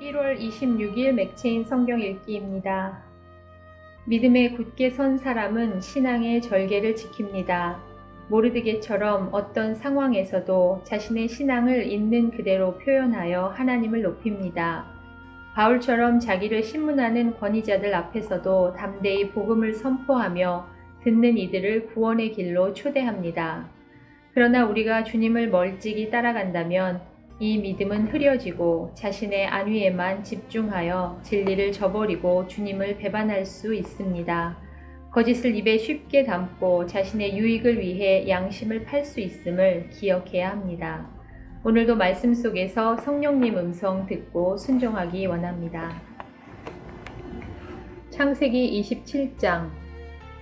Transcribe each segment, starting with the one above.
1월 26일 맥체인 성경 읽기입니다. 믿음에 굳게 선 사람은 신앙의 절개를 지킵니다. 모르드게처럼 어떤 상황에서도 자신의 신앙을 있는 그대로 표현하여 하나님을 높입니다. 바울처럼 자기를 신문하는 권위자들 앞에서도 담대히 복음을 선포하며 듣는 이들을 구원의 길로 초대합니다. 그러나 우리가 주님을 멀찍이 따라간다면 이 믿음은 흐려지고 자신의 안위에만 집중하여 진리를 저버리고 주님을 배반할 수 있습니다. 거짓을 입에 쉽게 담고 자신의 유익을 위해 양심을 팔 수 있음을 기억해야 합니다. 오늘도 말씀 속에서 성령님 음성 듣고 순종하기 원합니다. 창세기 27장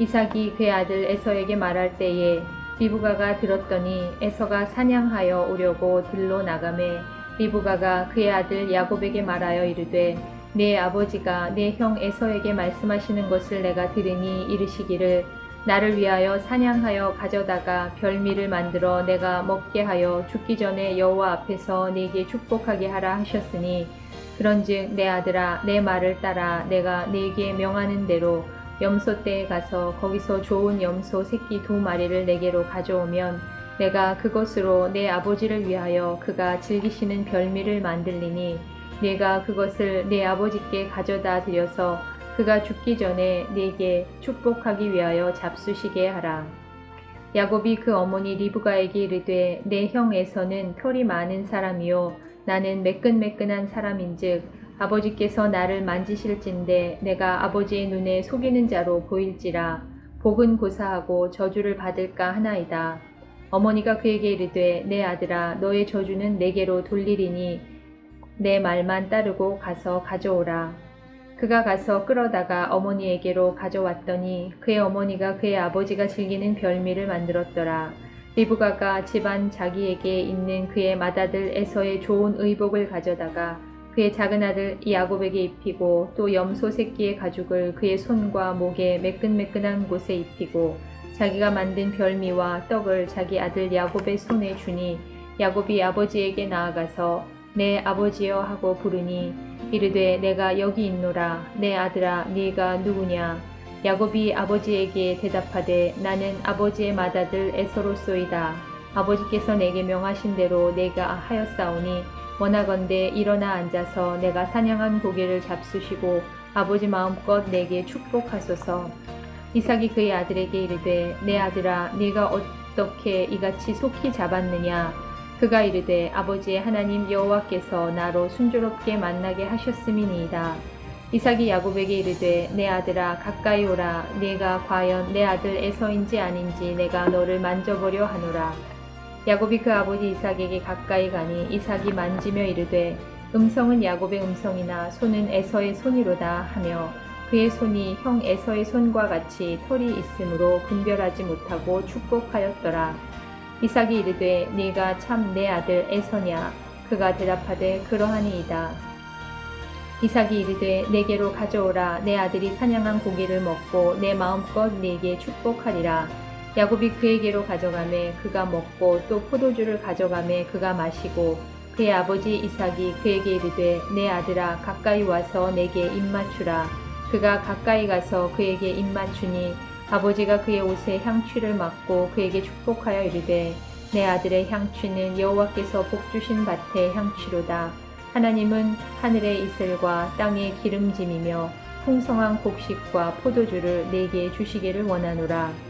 이삭이 그의 아들 에서에게 말할 때에 리브가가 들었더니 에서가 사냥하여 오려고 들로 나가매 리브가가 그의 아들 야곱에게 말하여 이르되 내 아버지가 내 형 에서에게 말씀하시는 것을 내가 들으니 이르시기를 나를 위하여 사냥하여 가져다가 별미를 만들어 내가 먹게 하여 죽기 전에 여호와 앞에서 내게 축복하게 하라 하셨으니 그런즉 내 아들아 내 말을 따라 내가 내게 명하는 대로 염소 떼에 가서 거기서 좋은 염소 새끼 두 마리를 내게로 가져오면 내가 그것으로 내 아버지를 위하여 그가 즐기시는 별미를 만들리니 내가 그것을 내 아버지께 가져다 드려서 그가 죽기 전에 내게 축복하기 위하여 잡수시게 하라. 야곱이 그 어머니 리브가에게 이르되 내 형 에서는 털이 많은 사람이요 나는 매끈매끈한 사람인즉 아버지께서 나를 만지실진데 내가 아버지의 눈에 속이는 자로 보일지라 복은 고사하고 저주를 받을까 하나이다. 어머니가 그에게 이르되 내 아들아 너의 저주는 내게로 돌리리니 내 말만 따르고 가서 가져오라. 그가 가서 끌어다가 어머니에게로 가져왔더니 그의 어머니가 그의 아버지가 즐기는 별미를 만들었더라. 리브가가 집안 자기에게 있는 그의 맏아들 에서의 좋은 의복을 가져다가 그의 작은 아들 야곱에게 입히고 또 염소 새끼의 가죽을 그의 손과 목에 매끈매끈한 곳에 입히고 자기가 만든 별미와 떡을 자기 아들 야곱의 손에 주니 야곱이 아버지에게 나아가서 내 아버지여 하고 부르니 이르되 내가 여기 있노라. 내 아들아 네가 누구냐 야곱이 아버지에게 대답하되 나는 아버지의 맏아들 에서로소이다. 아버지께서 내게 명하신 대로 내가 하였사오니 원하건대 일어나 앉아서 내가 사냥한 고기를 잡수시고 아버지 마음껏 내게 축복하소서. 이삭이 그의 아들에게 이르되 내 아들아 네가 어떻게 이같이 속히 잡았느냐 그가 이르되 아버지의 하나님 여호와께서 나로 순조롭게 만나게 하셨음이니이다. 이삭이 야곱에게 이르되 내 아들아 가까이 오라 네가 과연 내 아들 에서인지 아닌지 내가 너를 만져보려 하노라. 야곱이 그 아버지 이삭에게 가까이 가니 이삭이 만지며 이르되 음성은 야곱의 음성이나 손은 에서의 손이로다 하며 그의 손이 형 에서의 손과 같이 털이 있으므로 분별하지 못하고 축복하였더라. 이삭이 이르되 네가 참 내 아들 에서냐 그가 대답하되 그러하니이다. 이삭이 이르되 내게로 가져오라 내 아들이 사냥한 고기를 먹고 내 마음껏 네게 축복하리라. 야곱이 그에게로 가져가매 그가 먹고 또 포도주를 가져가매 그가 마시고 그의 아버지 이삭이 그에게 이르되 내 아들아 가까이 와서 내게 입맞추라. 그가 가까이 가서 그에게 입맞추니 아버지가 그의 옷에 향취를 맡고 그에게 축복하여 이르되 내 아들의 향취는 여호와께서 복 주신 밭의 향취로다. 하나님은 하늘의 이슬과 땅의 기름짐이며 풍성한 곡식과 포도주를 내게 주시기를 원하노라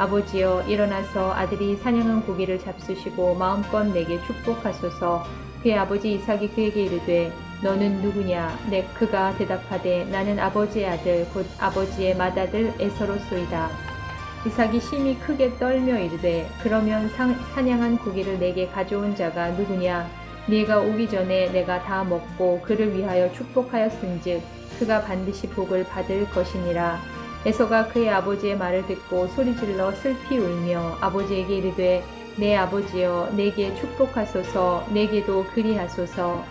아버지여 일어나서 아들이 사냥한 고기를 잡수시고 마음껏 내게 축복하소서. 그의 아버지 이삭이 그에게 이르되 너는 누구냐? 내 그가 대답하되 나는 아버지의 아들 곧 아버지의 맏아들 에서로소이다. 이삭이 심히 크게 떨며 이르되 그러면 상- 사냥한 고기를 내게 가져온 자가 누구냐? 네가 오기 전에 내가 다 먹고 그를 위하여 축복하였은즉 그가 반드시 복을 받을 것이니라 에서가 그의 아버지의 말을 듣고 소리질러 슬피 울며 아버지에게 이르되 내 아버지여 내게 축복하소서 내게도 그리하소서.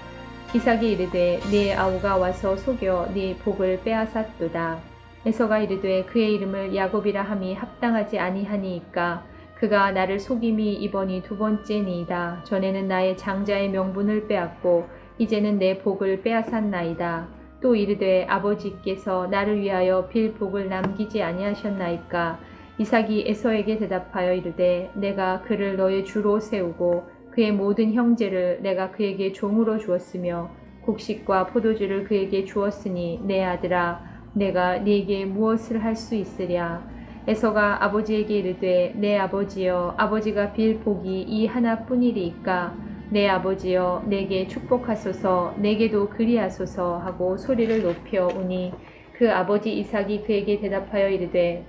이삭이 이르되 네 아우가 와서 속여 네 복을 빼앗았도다. 에서가 이르되 그의 이름을 야곱이라 함이 합당하지 아니하니이까 그가 나를 속임이 이번이 두 번째니이다. 전에는 나의 장자의 명분을 빼앗고 이제는 내 복을 빼앗았나이다 또 이르되 아버지께서 나를 위하여 빌 복을 남기지 아니하셨나이까? 이삭이 에서에게 대답하여 이르되 내가 그를 너의 주로 세우고 그의 모든 형제를 내가 그에게 종으로 주었으며 곡식과 포도주를 그에게 주었으니 내 아들아 내가 네게 무엇을 할 수 있으랴? 에서가 아버지에게 이르되 내 아버지여 아버지가 빌 복이 이 하나뿐이리이까 내 아버지여 내게 축복하소서 내게도 그리하소서 하고 소리를 높여 오니 그 아버지 이삭이 그에게 대답하여 이르되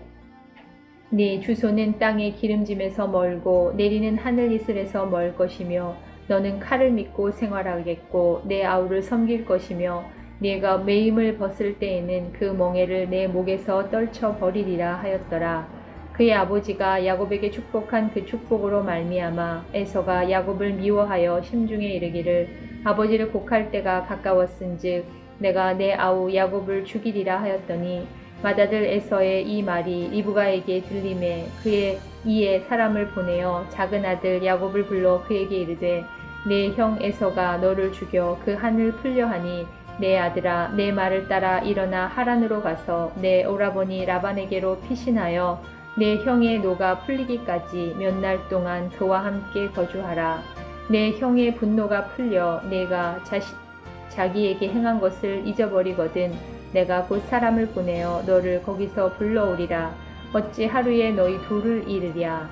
네 주소는 땅의 기름짐에서 멀고 내리는 하늘 이슬에서 멀 것이며 너는 칼을 믿고 생활하겠고 내 아우를 섬길 것이며 네가 매임을 벗을 때에는 그 멍에를 내 목에서 떨쳐 버리리라 하였더라. 그의 아버지가 야곱에게 축복한 그 축복으로 말미암아 에서가 야곱을 미워하여 심중에 이르기를 아버지를 곡할 때가 가까웠은즉 내가 내 아우 야곱을 죽이리라 하였더니 맏아들 에서의 이 말이 리브가에게 들림에 그의 이에 사람을 보내어 작은 아들 야곱을 불러 그에게 이르되 내 형 에서가 너를 죽여 그 한을 풀려 하니 내 아들아 내 말을 따라 일어나 하란으로 가서 내 오라버니 라반에게로 피신하여 내 형의 노가 풀리기까지 몇 날 동안 그와 함께 거주하라. 내 형의 분노가 풀려 내가 자시, 자기에게 행한 것을 잊어버리거든 내가 곧 사람을 보내어 너를 거기서 불러오리라. 어찌 하루에 너희 둘을 잃으랴?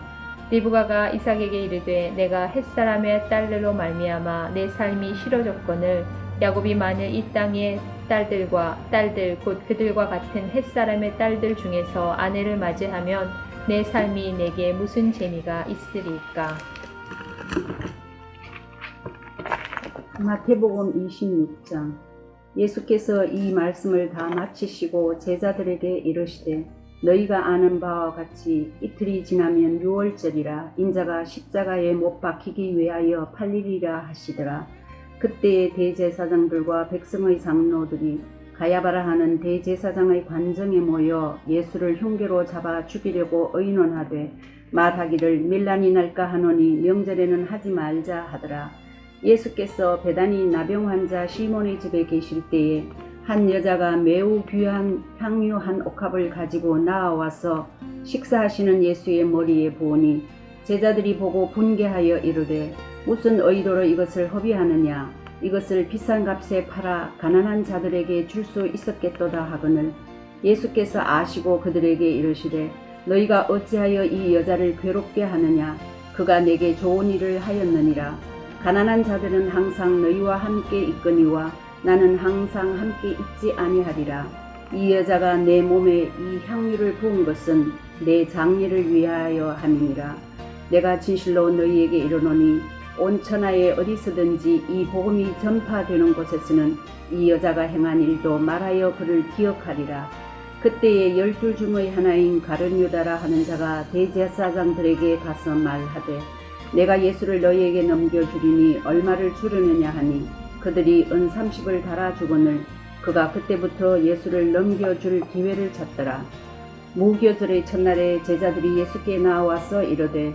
리브가가 이삭에게 이르되 내가 햇사람의 딸들로 말미암아 내 삶이 싫어졌거늘 야곱이 만일 이 땅의 딸들과 딸들 곧 그들과 같은 햇사람의 딸들 중에서 아내를 맞이하면 내 삶이 내게 무슨 재미가 있으리까? 마태복음 26장. 예수께서 이 말씀을 다 마치시고 제자들에게 이르시되 너희가 아는 바와 같이 이틀이 지나면 유월절이라 인자가 십자가에 못 박히기 위하여 팔리리라 하시더라 그때에 대제사장들과 백성의 장로들이 가야바라 하는 대제사장의 관정에 모여 예수를 흉계로 잡아 죽이려고 의논하되 말하기를 밀란이 날까 하노니 명절에는 하지 말자 하더라. 예수께서 배단이 나병 환자 시몬의 집에 계실 때에 한 여자가 매우 귀한 향유 한 옥합을 가지고 나아와서 식사하시는 예수의 머리에 부으니 제자들이 보고 분개하여 이르되 무슨 의도로 이것을 허비하느냐 이것을 비싼 값에 팔아 가난한 자들에게 줄 수 있었겠도다 하거늘 예수께서 아시고 그들에게 이르시되 너희가 어찌하여 이 여자를 괴롭게 하느냐 그가 내게 좋은 일을 하였느니라 가난한 자들은 항상 너희와 함께 있거니와 나는 항상 함께 있지 아니하리라. 이 여자가 내 몸에 이 향유를 부은 것은 내 장례를 위하여 함이니라. 내가 진실로 너희에게 이르노니 온 천하에 어디서든지 이 복음이 전파되는 곳에서는 이 여자가 행한 일도 말하여 그를 기억하리라. 그때에 열둘 중의 하나인 가룟유다라 하는 자가 대제사장들에게 가서 말하되 내가 예수를 너희에게 넘겨주리니 얼마를 주려느냐 하니 그들이 은 30을 달아 주거늘 그가 그때부터 예수를 넘겨줄 기회를 찾더라. 무교절의 첫날에 제자들이 예수께 나와서 이르되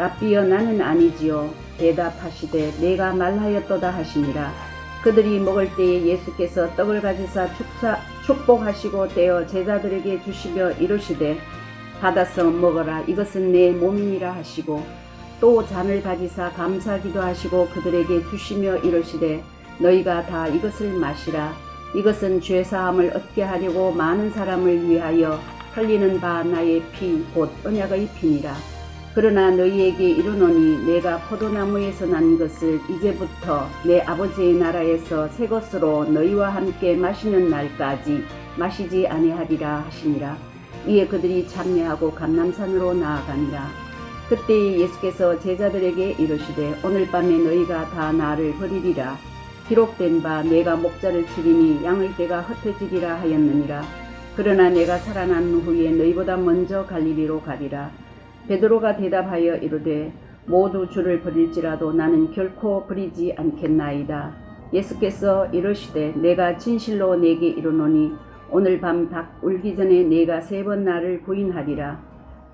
랍비여 나는 아니지요. 대답하시되 내가 말하였도다 하시니라 그들이 먹을 때에 예수께서 떡을 가지사 축사, 축복하시고 떼어 제자들에게 주시며 이르시되 받아서 먹어라. 이것은 내 몸이니라 하시고 또 잔을 가지사 감사기도 하시고 그들에게 주시며 이르시되 너희가 다 이것을 마시라. 이것은 죄사함을 얻게 하려고 많은 사람을 위하여 흘리는 바 나의 피 곧 언약의 피니라 그러나 너희에게 이르노니 내가 포도나무에서 난 것을 이제부터 내 아버지의 나라에서 새 것으로 너희와 함께 마시는 날까지 마시지 아니하리라 하시니라. 이에 그들이 참여하고 감남산으로 나아가니라. 그때 예수께서 제자들에게 이르시되 오늘 밤에 너희가 다 나를 버리리라. 기록된 바 내가 목자를 치리니 양의 떼가 흩어지리라 하였느니라. 그러나 내가 살아난 후에 너희보다 먼저 갈릴리로 가리라 베드로가 대답하여 이르되 모두 주를 버릴지라도 나는 결코 버리지 않겠나이다. 예수께서 이르시되 내가 진실로 내게 이르노니 오늘 밤 닭 울기 전에 내가 세 번 나를 부인하리라.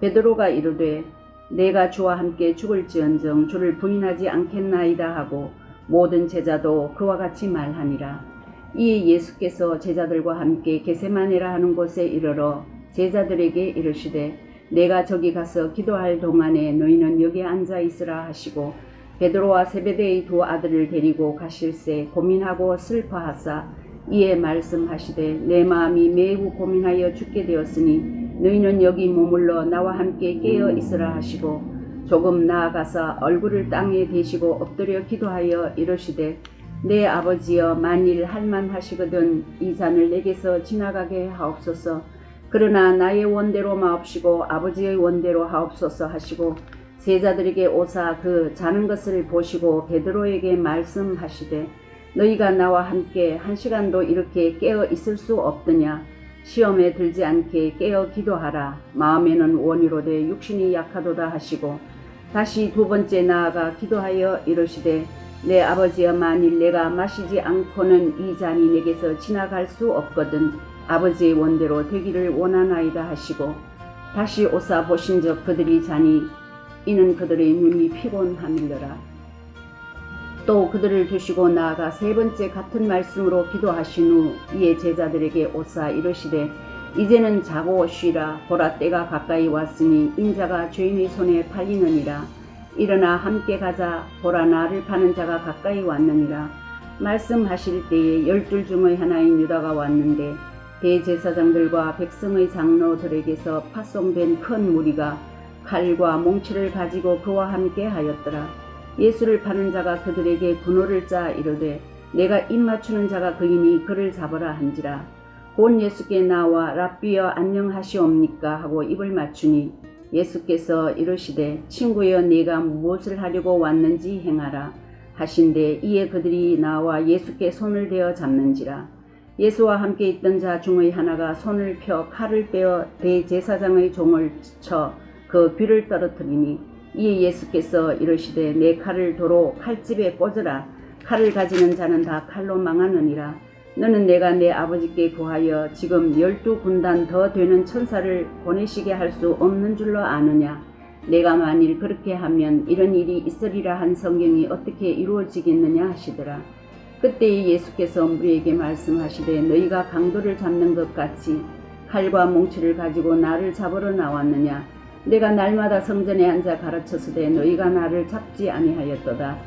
베드로가 이르되 내가 주와 함께 죽을지언정 주를 부인하지 않겠나이다 하고 모든 제자도 그와 같이 말하니라. 이에 예수께서 제자들과 함께 게세마네라 하는 곳에 이르러 제자들에게 이르시되 내가 저기 가서 기도할 동안에 너희는 여기 앉아 있으라 하시고 베드로와 세베대의 두 아들을 데리고 가실새 고민하고 슬퍼하사 이에 말씀하시되 내 마음이 매우 고민하여 죽게 되었으니 너희는 여기 머물러 나와 함께 깨어 있으라 하시고 조금 나아가서 얼굴을 땅에 대시고 엎드려 기도하여 이르시되 내 아버지여 만일 할만 하시거든 이 잔을 내게서 지나가게 하옵소서 그러나 나의 원대로 마옵시고 아버지의 원대로 하옵소서 하시고 제자들에게 오사 그 자는 것을 보시고 베드로에게 말씀하시되 너희가 나와 함께 한 시간도 이렇게 깨어 있을 수 없더냐? 시험에 들지 않게 깨어 기도하라. 마음에는 원이로되 육신이 약하도다 하시고 다시 두 번째 나아가 기도하여 이르시되 내 아버지여 만일 내가 마시지 않고는 이 잔이 내게서 지나갈 수 없거든 아버지의 원대로 되기를 원하나이다 하시고 다시 오사 보신적 그들이 자니 이는 그들의 눈이 피곤함이더라. 또 그들을 두시고 나아가 세 번째 같은 말씀으로 기도하신 후 이에 제자들에게 오사 이르시되 이제는 자고 쉬라. 보라 때가 가까이 왔으니 인자가 죄인의 손에 팔리느니라. 일어나 함께 가자. 보라 나를 파는 자가 가까이 왔느니라. 말씀하실 때에 열둘 중의 하나인 유다가 왔는데 대제사장들과 백성의 장로들에게서 파송된 큰 무리가 칼과 몽치를 가지고 그와 함께 하였더라. 예수를 파는 자가 그들에게 군호를 짜 이르되 내가 입 맞추는 자가 그이니 그를 잡으라 한지라. 곧 예수께 나와 랍비여 안녕하시옵니까 하고 입을 맞추니 예수께서 이르시되 친구여 네가 무엇을 하려고 왔는지 행하라 하신데 이에 그들이 나와 예수께 손을 대어 잡는지라. 예수와 함께 있던 자 중의 하나가 손을 펴 칼을 빼어 대제사장의 종을 쳐 그 귀를 떨어뜨리니 이에 예수께서 이르시되 내 칼을 도로 칼집에 꽂으라. 칼을 가지는 자는 다 칼로 망하느니라. 너는 내가 내 아버지께 구하여 지금 열두 군단 더 되는 천사를 보내시게 할 수 없는 줄로 아느냐? 내가 만일 그렇게 하면 이런 일이 있으리라 한 성경이 어떻게 이루어지겠느냐 하시더라 그때 예수께서 무리에게 말씀하시되 너희가 강도를 잡는 것 같이 칼과 몽치를 가지고 나를 잡으러 나왔느냐? 내가 날마다 성전에 앉아 가르쳤으되 너희가 나를 잡지 아니하였도다.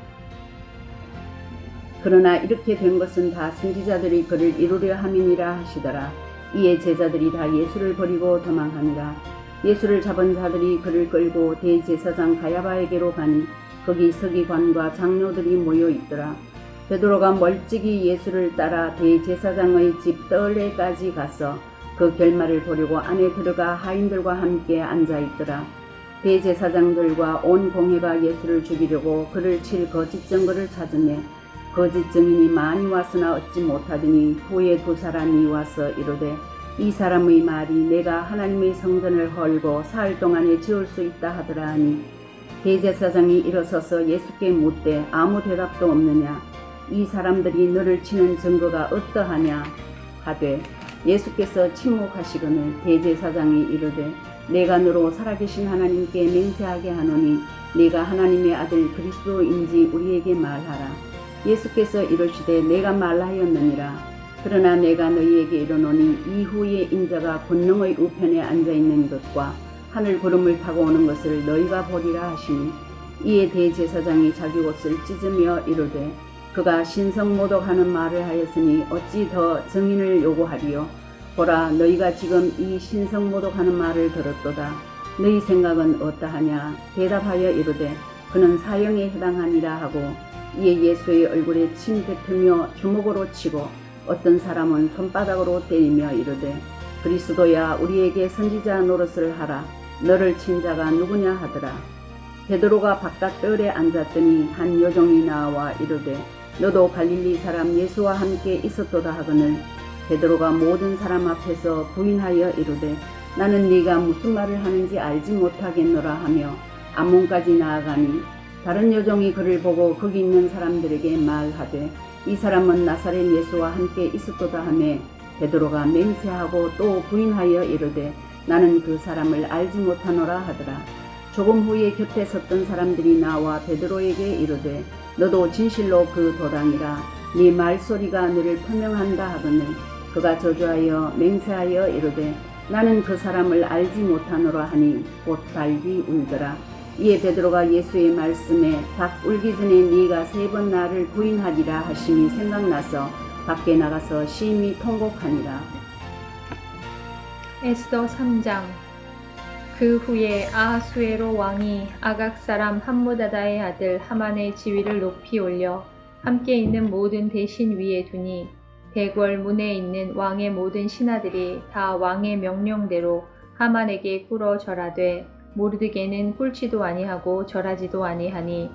그러나 이렇게 된 것은 다 선지자들이 그를 이루려 함이니라 하시더라. 이에 제자들이 다 예수를 버리고 도망하니라 예수를 잡은 자들이 그를 끌고 대제사장 가야바에게로 가니 거기 서기관과 장로들이 모여 있더라 베드로가 멀찍이 예수를 따라 대제사장의 집 뜰에까지 가서 그 결말을 보려고 안에 들어가 하인들과 함께 앉아 있더라. 대제사장들과 온 공회가 예수를 죽이려고 그를 칠 거짓 증거를 찾으며 거짓 증인이 많이 왔으나 얻지 못하더니 후에 두 사람이 와서 이르되 이 사람의 말이 내가 하나님의 성전을 헐고 사흘 동안에 지을 수 있다 하더라 하니 대제사장이 일어서서 예수께 묻되 아무 대답도 없느냐 이 사람들이 너를 치는 증거가 어떠하냐? 하되 예수께서 침묵하시거늘 대제사장이 이르되 내가 너로 살아계신 하나님께 맹세하게 하노니 네가 하나님의 아들 그리스도인지 우리에게 말하라. 예수께서 이르시되 내가 말하였느니라. 그러나 내가 너희에게 이르노니 이후에 인자가 권능의 우편에 앉아 있는 것과 하늘 구름을 타고 오는 것을 너희가 보리라 하시니 이에 대제사장이 자기 옷을 찢으며 이르되 그가 신성모독하는 말을 하였으니 어찌 더 증인을 요구하리요? 보라 너희가 지금 이 신성모독하는 말을 들었도다. 너희 생각은 어떠하냐? 대답하여 이르되 그는 사형에 해당하니라 하고 이에 예수의 얼굴에 침 뱉으며 주먹으로 치고 어떤 사람은 손바닥으로 때리며 이르되 그리스도야 우리에게 선지자 노릇을 하라. 너를 친 자가 누구냐 하더라. 베드로가 바깥 뜰에 앉았더니 한 여종이 나와 이르되 너도 갈릴리 사람 예수와 함께 있었도다 하거늘. 베드로가 모든 사람 앞에서 부인하여 이르되 나는 네가 무슨 말을 하는지 알지 못하겠노라 하며 암문까지 나아가니 다른 여종이 그를 보고 거기 있는 사람들에게 말하되 이 사람은 나사렛 예수와 함께 있었도다 하며 베드로가 맹세하고 또 부인하여 이르되 나는 그 사람을 알지 못하노라 하더라. 조금 후에 곁에 섰던 사람들이 나와 베드로에게 이르되 너도 진실로 그 도당이라 네 말소리가 너를 표명한다 하거늘. 그가 저주하여 맹세하여 이르되 나는 그 사람을 알지 못하노라 하니 곧 달기 울더라. 이에 베드로가 예수의 말씀에 닭 울기 전에 네가 세 번 나를 부인하리라 하심이 생각나서 밖에 나가서 심히 통곡하니라. 에스더 3장 그 후에 아하수에로 왕이 아각 사람 함무다다의 아들 하만의 지위를 높이 올려 함께 있는 모든 대신 위에 두니 대궐 문에 있는 왕의 모든 신하들이 다 왕의 명령대로 하만에게 꿇어 절하되 모르드게는 꿇지도 아니하고 절하지도 아니하니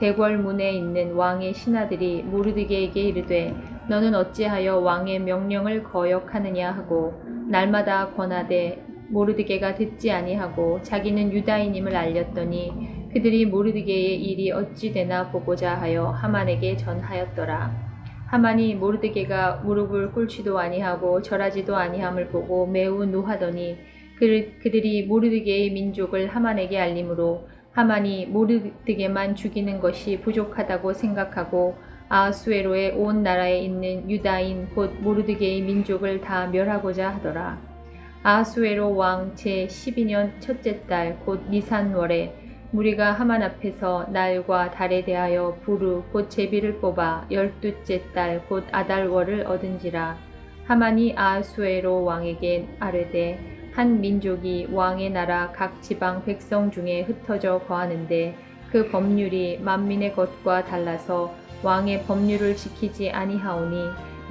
대궐 문에 있는 왕의 신하들이 모르드게에게 이르되 너는 어찌하여 왕의 명령을 거역하느냐 하고 날마다 권하되 모르드게가 듣지 아니하고 자기는 유다인임을 알렸더니 그들이 모르드게의 일이 어찌 되나 보고자 하여 하만에게 전하였더라. 하만이 모르드게가 무릎을 꿇지도 아니하고 절하지도 아니함을 보고 매우 노하더니 그, 그들이 모르드게의 민족을 하만에게 알림으로 하만이 모르드게만 죽이는 것이 부족하다고 생각하고 아수에로의 온 나라에 있는 유다인 곧 모르드게의 민족을 다 멸하고자 하더라. 아수에로 왕 제 12년 첫째 달 곧 니산월에 무리가 하만 앞에서 날과 달에 대하여 부르 곧 제비를 뽑아 열두째 달 곧 아달월을 얻은지라 하만이 아수에로 왕에게 아뢰되 한 민족이 왕의 나라 각 지방 백성 중에 흩어져 거하는데 그 법률이 만민의 것과 달라서 왕의 법률을 지키지 아니하오니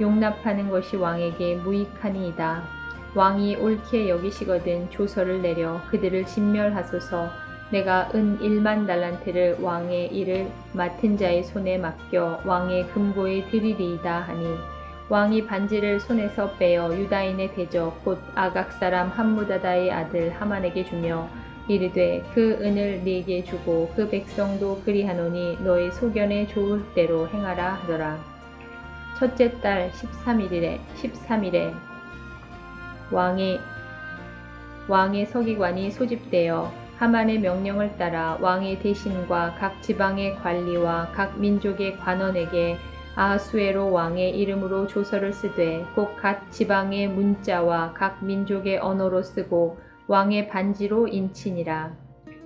용납하는 것이 왕에게 무익하니이다. 왕이 옳게 여기시거든 조서를 내려 그들을 진멸하소서 내가 은 1만 달란트를 왕의 일을 맡은 자의 손에 맡겨 왕의 금고에 드리리이다 하니 왕이 반지를 손에서 빼어 유다인의 대적 곧 아각 사람 함무다다의 아들 하만에게 주며 이르되 그 은을 네게 주고 그 백성도 그리하노니 너의 소견에 좋을 대로 행하라 하더라. 첫째 달 13일에 13일에 왕이 왕의 서기관이 소집되어 하만의 명령을 따라 왕의 대신과 각 지방의 관리와 각 민족의 관원에게 아하수에로 왕의 이름으로 조서를 쓰되 곧 각 지방의 문자와 각 민족의 언어로 쓰고 왕의 반지로 인치니라.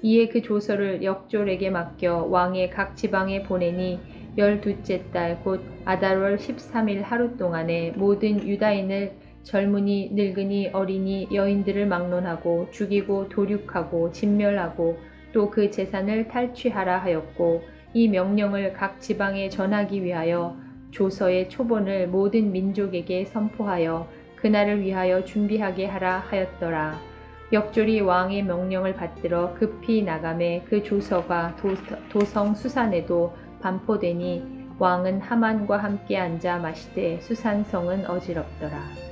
이에 그 조서를 역졸에게 맡겨 왕의 각 지방에 보내니 열두째 달 곧 아달월 13일 하루 동안에 모든 유다인을 젊은이, 늙은이, 어린이, 여인들을 막론하고 죽이고 도륙하고 진멸하고 또 그 재산을 탈취하라 하였고 이 명령을 각 지방에 전하기 위하여 조서의 초본을 모든 민족에게 선포하여 그날을 위하여 준비하게 하라 하였더라. 역졸이 왕의 명령을 받들어 급히 나감에 그 조서가 도, 도성 수산에도 반포되니 왕은 하만과 함께 앉아 마시되 수산성은 어지럽더라.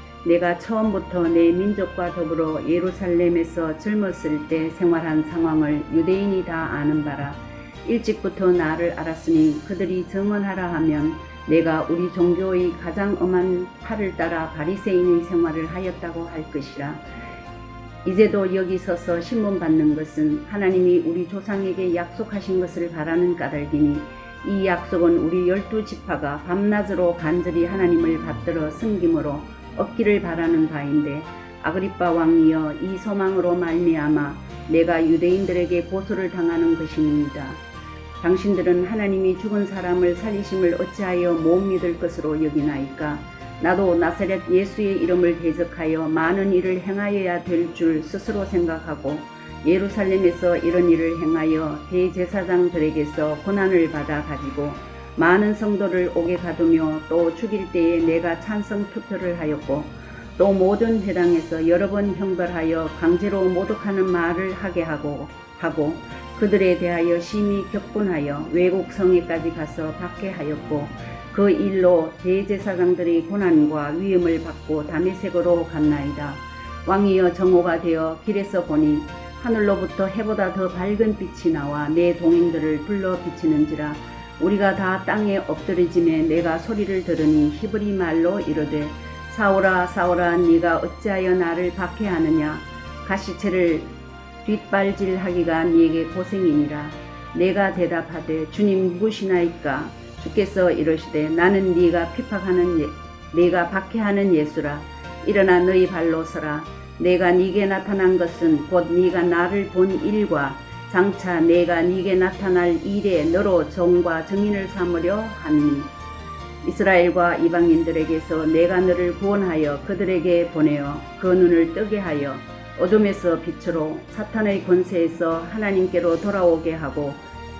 내가 처음부터 내 민족과 더불어 예루살렘에서 젊었을 때 생활한 상황을 유대인이 다 아는 바라. 일찍부터 나를 알았으니 그들이 증언하라 하면 내가 우리 종교의 가장 엄한 팔을 따라 바리새인의 생활을 하였다고 할 것이라. 이제도 여기 서서 신문 받는 것은 하나님이 우리 조상에게 약속하신 것을 바라는 까닭이니 이 약속은 우리 열두 지파가 밤낮으로 간절히 하나님을 받들어 섬김으로 얻기를 바라는 바인데 아그리빠 왕이여 이 소망으로 말미암아 내가 유대인들에게 고소를 당하는 것입니다. 당신들은 하나님이 죽은 사람을 살리심을 어찌하여 못 믿을 것으로 여기나이까 나도 나사렛 예수의 이름을 대적하여 많은 일을 행하여야 될 줄 스스로 생각하고 예루살렘에서 이런 일을 행하여 대제사장들에게서 고난을 받아 가지고 많은 성도를 옥에 가두며 또 죽일 때에 내가 찬성 투표를 하였고 또 모든 회당에서 여러 번 형벌하여 강제로 모독하는 말을 하게 하고 하고 그들에 대하여 심히 격분하여 외국 성에까지 가서 박해하였고 그 일로 대제사장들의 고난과 위험을 받고 다메섹으로 갔나이다. 왕이여 정오가 되어 길에서 보니 하늘로부터 해보다 더 밝은 빛이 나와 내 동행들을 불러 비치는지라 우리가 다 땅에 엎드리짐에 내가 소리를 들으니 히브리 말로 이르되 사오라 사오라 네가 어찌하여 나를 박해하느냐? 가시체를 뒷발질하기가 네게 고생이니라. 내가 대답하되 주님 누구시나이까? 주께서 이르시되 나는 네가 핍박하는 예, 네가 박해하는 예수라. 일어나 너희 발로 서라. 내가 네게 나타난 것은 곧 네가 나를 본 일과 장차 내가 네게 나타날 일에 너로 정과 정인을 삼으려 함이니 이스라엘과 이방인들에게서 내가 너를 구원하여 그들에게 보내어 그 눈을 뜨게 하여 어둠에서 빛으로 사탄의 권세에서 하나님께로 돌아오게 하고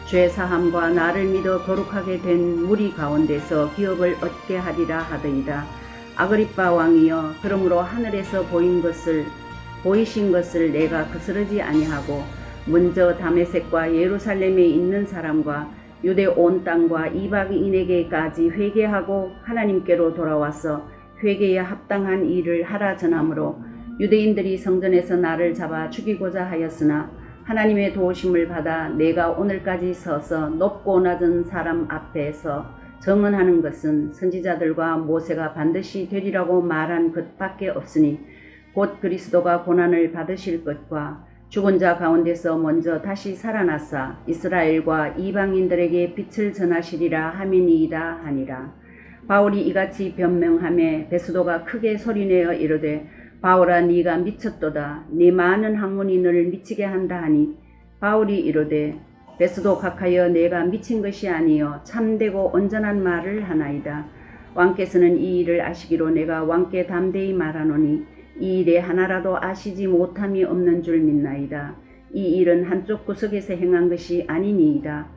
죄 사함과 나를 믿어 거룩하게 된 무리 가운데서 기업을 얻게 하리라 하더이다. 아그리빠 왕이여 그러므로 하늘에서 보인 것을 보이신 것을 내가 거스르지 아니하고 먼저 다메섹과 예루살렘에 있는 사람과 유대 온 땅과 이방인에게까지 회개하고 하나님께로 돌아와서 회개에 합당한 일을 하라 전함으로 유대인들이 성전에서 나를 잡아 죽이고자 하였으나 하나님의 도우심을 받아 내가 오늘까지 서서 높고 낮은 사람 앞에서 정언하는 것은 선지자들과 모세가 반드시 되리라고 말한 것밖에 없으니 곧 그리스도가 고난을 받으실 것과 죽은 자 가운데서 먼저 다시 살아나사 이스라엘과 이방인들에게 빛을 전하시리라 함이니이다 하니라. 바울이 이같이 변명함에 베스도가 크게 소리내어 이르되 바울아 네가 미쳤도다 네 많은 학문이 너를 미치게 한다 하니 바울이 이르되 베스도 각하여 내가 미친 것이 아니요 참되고 온전한 말을 하나이다. 왕께서는 이 일을 아시기로 내가 왕께 담대히 말하노니 이 일에 하나라도 아시지 못함이 없는 줄 믿나이다. 이 일은 한쪽 구석에서 행한 것이 아니니이다.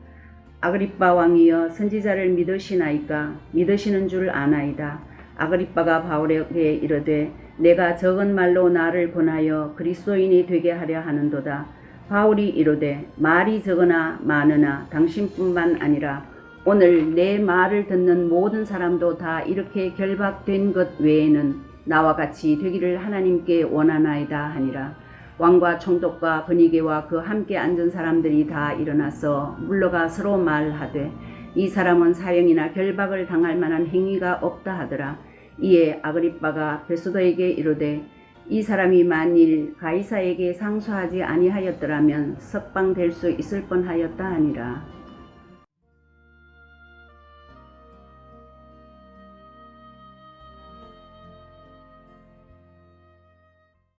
아그리빠 왕이여 선지자를 믿으시나이까 믿으시는 줄 아나이다. 아그리빠가 바울에게 이르되 내가 적은 말로 나를 권하여 그리스도인이 되게 하려 하는도다. 바울이 이르되 말이 적으나 많으나 당신뿐만 아니라 오늘 내 말을 듣는 모든 사람도 다 이렇게 결박된 것 외에는 나와 같이 되기를 하나님께 원하나이다 하니라. 왕과 총독과 분위기와 그 함께 앉은 사람들이 다 일어나서 물러가 서로 말하되 이 사람은 사형이나 결박을 당할 만한 행위가 없다 하더라. 이에 아그리빠가 베소도에게 이르되 이 사람이 만일 가이사에게 상소하지 아니하였더라면 석방될 수 있을 뻔하였다 하니라.